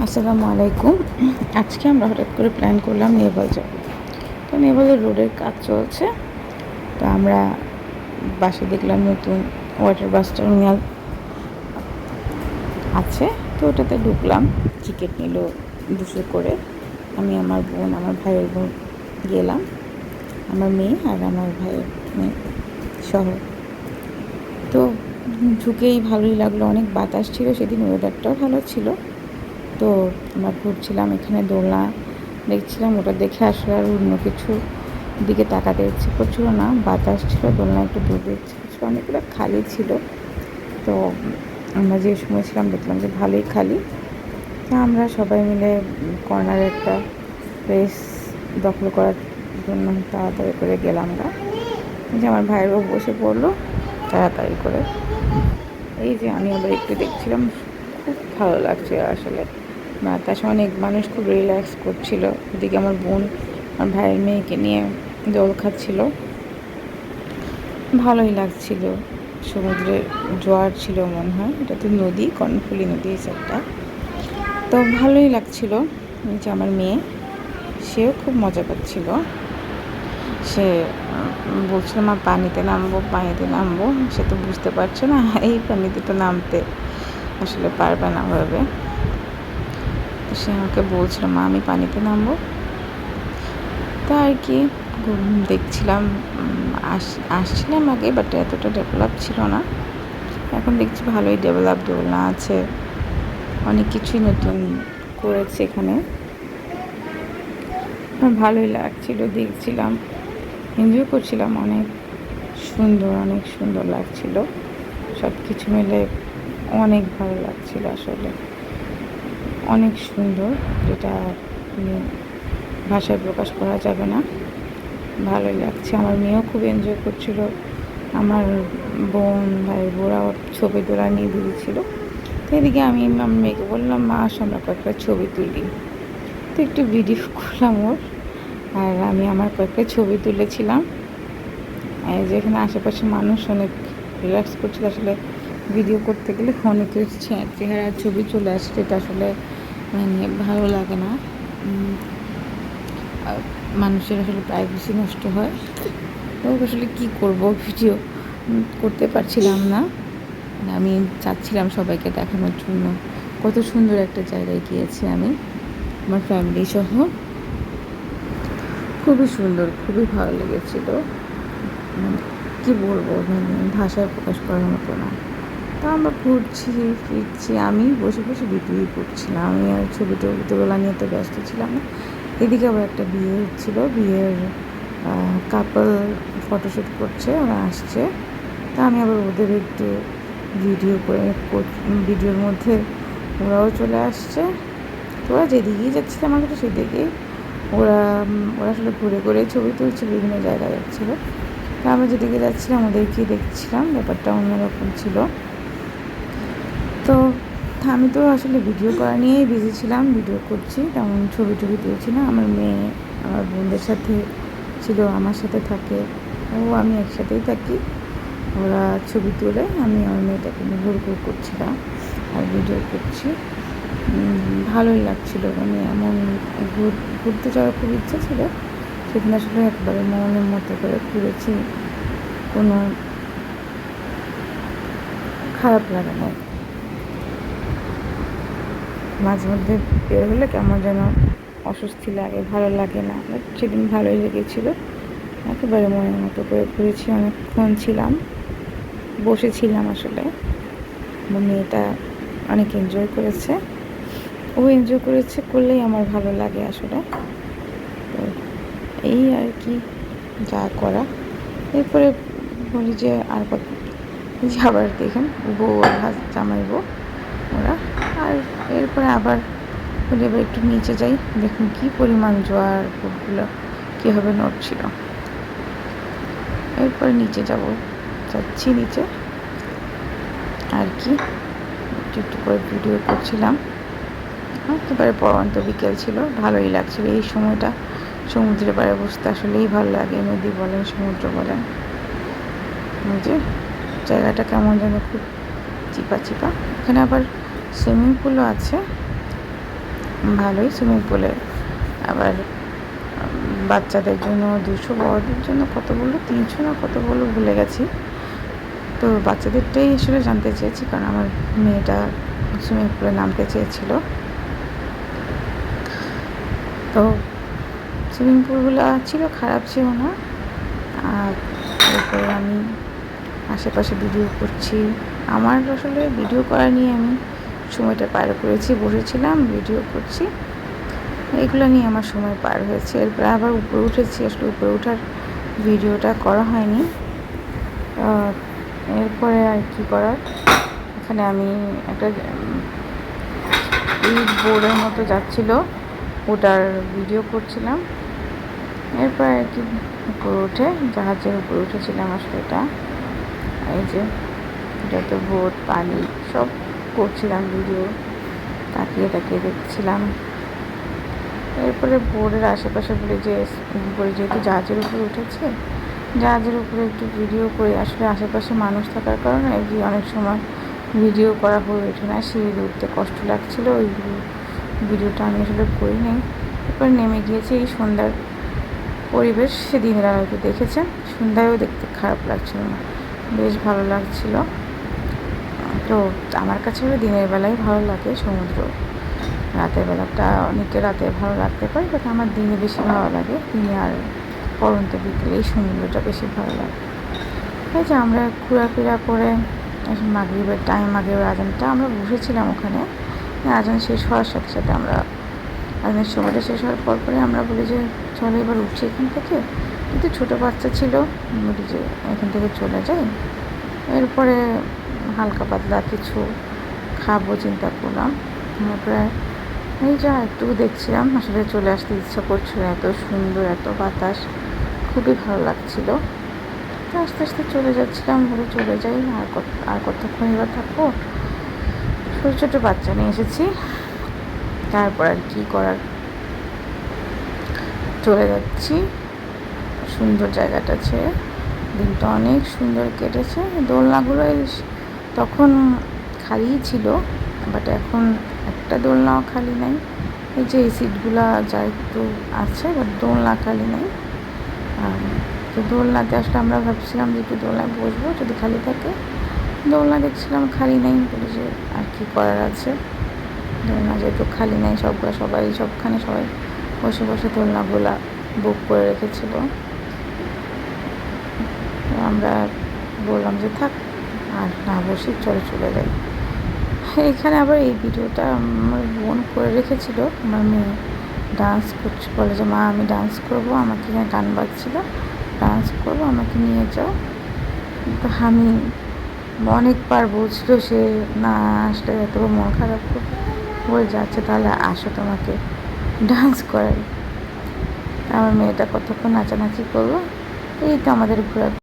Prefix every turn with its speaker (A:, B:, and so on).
A: আসসালামু আলাইকুম। আজকে আমরা হঠাৎ করে প্ল্যান করলাম নেভাল যাব। তো নেভালের রোডের কাজ চলছে। তো আমরা বাসে দেখলাম নতুন ওয়াটার বাস টার্মিনাল আছে। তো ওটাতে ঢুকলাম টিকিট নিল দুশো করে। আমি আমার বোন, আমার ভাইয়ের বোন গেলাম। আমার মেয়ে আর আমার ভাইয়ের মেয়ে সহ। তো ঢুকেই ভালোই লাগল। অনেক বাতাস ছিল, সেদিন ওয়েদারটাও ভালো ছিল। তো আমরা ঘুরছিলাম এখানে দোলনা দেখছিলাম, ওটা দেখে আসলে আর অন্য কিছু দিকে তাকাতে ইচ্ছে করছিল না। বাতাস ছিল, দোলনা একটু দূর ইচ্ছে করছিল, অনেকগুলো খালি ছিল। তো আমরা যে সময় ছিলাম দেখলাম যে ভালোই খালি। তা আমরা সবাই মিলে কর্নারে একটা প্লেস দখল করার জন্য তাড়াতাড়ি করে গেলাম গা যে আমার ভাইয়ের ভাইয়েরও বসে পড়ল, তাড়াতাড়ি করে। এই যে আমি আবার একটু দেখছিলাম, খুব ভালো লাগছে আসলে। বাতাস অনেক মানুষ খুব রিল্যাক্স করছিল। ওদিকে আমার বোন, আমার ভাইয়ের মেয়েকে নিয়ে জল খাচ্ছিল। ভালোই লাগছিল। সমুদ্রের জোয়ার ছিল মনে হয়। এটা তো নদী, কর্ণফুলি নদী একটা তো ভালোই লাগছিল। যে আমার মেয়ে, সেও খুব মজা পাচ্ছিল। সে বলছিল, মা, পানিতে নামবো পানিতে নামবো। সে তো বুঝতে পারছে না, এই পানিতে তো নামতে আসলে পারবে না ভাবে সে আমাকে বলছিল, মা, আমি পানিতে নামবো। তা আর কি দেখছিলাম আস, আসছিলাম আগে বাট এতটা ডেভেলপ ছিল না। এখন দেখছি ভালোই ডেভেলপ দোলনা আছে, অনেক কিছুই নতুন করেছে এখানে। ভালোই লাগছিল, দেখছিলাম এনজয় করছিলাম, অনেক সুন্দর অনেক সুন্দর লাগছিল। সব কিছু মিলে অনেক ভালো লাগছিল আসলে। অনেক সুন্দর, যেটা ভাষায় প্রকাশ করা যাবে না। ভালোই লাগছে। আমার মেয়েও খুব এনজয় করছিল। আমার বোন, ভাই বোরাও ছবি তোলা নিয়ে দিয়েছিল এদিকে আমি আমার মেয়েকে বললাম, মা, আস আমরা কয়েকটা ছবি তুলি। তো একটু ভিডিও করলাম ওর। আর আমি আমার কয়েকটা ছবি তুলেছিলাম। যেখানে আশেপাশে মানুষ অনেক রিল্যাক্স করছিল। আসলে ভিডিও করতে গেলে অনেকের চেহারা ছবি চলে আসছে যেটা আসলে মানে ভালো লাগে না। মানুষের আসলে প্রাইভেসি নষ্ট হয়। তো আসলে কী করব? ভিডিও করতে পারছিলাম না। আমি চাচ্ছিলাম সবাইকে দেখানোর জন্য। কত সুন্দর একটা জায়গায় গিয়েছি আমি, আমার ফ্যামিলি সহ। খুবই সুন্দর, খুবই ভালো লেগেছিল। মানে কী বলব? মানে ভাষায় প্রকাশ করার মতো না। তা আমরা ঘুরছি, ফিরছি। আমি বসে বসে ভিডিওই করছিলাম আমি আর ছবি টবি তোলা নিয়ে তো ব্যস্ত ছিলাম না। এদিকে আবার একটা বিয়ে হচ্ছিল বিয়ের কাপল ফটোশ্যুট করছে, ওরা আসছে। তা আমি আবার ওদের একটু ভিডিও করে ভিডিওর মধ্যে ওরাও চলে আসছে। তো ওরা যেদিকেই যাচ্ছিল আমার কাছে সেদিকেই ওরা ওরা আসলে ঘুরে ঘুরে ছবি তুলছে বিভিন্ন জায়গায় যাচ্ছিল। তা আমরা যেদিকে যাচ্ছিলাম, ওদেরকেই দেখছিলাম। ব্যাপারটা অন্যরকম ছিল। আমি তো আসলে ভিডিও করা নিয়েই বিজি ছিলাম, ভিডিও করছি। তেমন ছবি টবি তুলছি না। আমার মেয়ে, আমার বোনদের সাথে ছিল, আমার সাথে থাকে। ও, আমি একসাথেই থাকি। ওরা ছবি তুলে, আমি আমার মেয়েটাকে নিয়ে ঘুর ঘুর করছিলাম আর ভিডিও করছি। ভালোই লাগছিল। মানে এমন ঘুরতে যাওয়ার খুব ইচ্ছা ছিল। সেদিন আসলে একবারে মনের মতো করে ঘুরেছি। কোনো খারাপ লাগে না মাঝে মধ্যে বের হলে কেমন যেন অস্বস্তি লাগে, ভালো লাগে না। সেদিন ভালোই লেগেছিল। একেবারে মনের মতো করে ঘুরেছি, অনেকক্ষণ ছিলাম, বসেছিলাম আসলে। মেয়েটা অনেক এনজয় করেছে। ও এনজয় করেছে করলেই আমার ভালো লাগে আসলে। তো এই আর কি, যা করা। এরপরে বলি যে আর কত যে আবার দেখেন, বউ আর জামাই বউ, ওরা আর এরপরে আবার বলি এবার একটু নিচে যাই, দেখুন কি পরিমাণ জোয়ার ফুটগুলো, কীভাবে নড়ছিল। এরপরে নিচে যাব, যাচ্ছি নিচে। আর কি, একটু একটু করে ভিডিও করছিলাম। একেবারে পরন্ত বিকেল ছিল, ভালোই লাগছিল। এই সময়টা সমুদ্রের পাড়ে বসতে আসলেই ভালো লাগে, নদী বলেন, সমুদ্র বলেন। যে জায়গাটা কেমন যেন খুব চিপা চিপা। এখানে আবার সুইমিং পুলও আছে। ভালোই সুইমিং পুলে। আবার বাচ্চাদের জন্য দুশো, বড়দের জন্য কত বলল তিনশো না কত বলল ভুলে গেছি। তো বাচ্চাদেরটাই আসলে জানতে চেয়েছি, কারণ আমার মেয়েটা সুইমিং পুলে নামতে চেয়েছিল। তো সুইমিং পুলগুলো ছিল, খারাপ ছিল না। আর এরপরে আমি আশেপাশে ভিডিও করছি। আমার আসলে ভিডিও করা নিয়ে আমি সময়টা পার করেছি, বসেছিলাম ভিডিও করছি। এগুলো নিয়ে আমার সময় পার হয়েছে। এরপরে আবার উপরে উঠেছি, আসলে উপরে ওঠার ভিডিওটা করা হয়নি। এরপরে আর কি করার? এখানে আমি একটা ইট বোর্ডের মতো যাচ্ছিল, ওটার ভিডিও করছিলাম। এরপর আর কি উপরে উঠে, জাহাজের উপরে উঠেছিলাম আসলে এটা। এই যে এটা তো বোট, পানি, সব করছিলাম ভিডিও, তাকিয়ে তাকিয়ে দেখছিলাম। এরপরে বোর্ডের আশেপাশে বলে যে উপরে যেহেতু জাহাজের উপরে উঠেছে, জাহাজের উপরে একটু ভিডিও করে আসলে আশেপাশে মানুষ থাকার কারণে অনেক সময় ভিডিও করা হয়ে ওঠে না সিঁড়ি উঠতে কষ্ট লাগছিল। ওই ভিডিওটা আমি আসলে করি নাই। এরপর নেমে গিয়েছে এই সন্ধ্যার পরিবেশ সেদিনের হয়তো দেখেছেন সন্ধ্যায়ও দেখতে খারাপ লাগছিল না, বেশ ভালো লাগছিল। তো আমার কাছে দিনের বেলায় ভালো লাগে সমুদ্র। রাতের বেলাটা অনেকে রাতে ভালো লাগতে পারে বাট আমার দিনে বেশি ভালো লাগে দিনে আর পরন্ত বিকেলে এই সমুদ্রটা বেশি ভালো লাগে। এই যে আমরা ঘোরাফেরা করে মাগরীবের টাইম মাগরীবের আজানটা আমরা বসেছিলাম ওখানে। আজান শেষ হওয়ার সাথে সাথে আমরা আজানের সময়টা শেষ হওয়ার পর পরে আমরা বলি যে, চলো এবার উঠছি এখান থেকে। কিন্তু ছোটো বাচ্চা ছিল, বলি যে, এখান থেকে চলে যাই। এরপরে হালকা পাতলা কিছু খাব, চিন্তা করলাম। তারপরে এই যা একটু দেখছিলাম, আসলে চলে আসতে ইচ্ছা করছিল এত সুন্দর, এত বাতাস, খুবই ভালো লাগছিল। আস্তে আস্তে চলে যাচ্ছিলাম, বলে চলে যাই, আর কত, আর কতক্ষণ এবার থাকব? ছোটো ছোটো বাচ্চা নিয়ে এসেছি। তারপর আর কী করার? চলে যাচ্ছি। সুন্দর জায়গাটা ছেড়ে। দিনটা অনেক সুন্দর কেটেছে। দোলনাগুলো তখন খালিই ছিল বাট এখন একটা দোলনাও খালি নাই। এই যে এই সিটগুলা যা একটু আছে বাট দোলনা খালি নাই। তো দোলনাতে আসলে আমরা ভাবছিলাম যে একটু দোলনায় বসবো, যদি খালি থাকে। দোলনা দেখছিলাম খালি নেই যে আর কি করার আছে। দোলনা যেহেতু খালি নেই, সবগুলো সবাই, সবখানে সবাই বসে বসে দোলনাগুলা বুক করে রেখেছিল। আমরা বললাম যে থাক আর না বসে চলে চলে যাই এখানে আবার এই ভিডিওটা আমার বোন করে রেখেছিল। আমার মেয়ে ডান্স করছে। বলে যে, মা, আমি ডান্স করব। আমাকে এখানে গান বাজছিল। ডান্স করব, আমাকে নিয়ে যাও। তো আমি অনেকবার বলছিল সে, না, আসলে এত মন খারাপ করবে। বলে যাচ্ছে তাহলে আসো তোমাকে ডান্স করাই। আমার মেয়েটা কতক্ষণ নাচানাচি করব এই তো আমাদের ঘোরা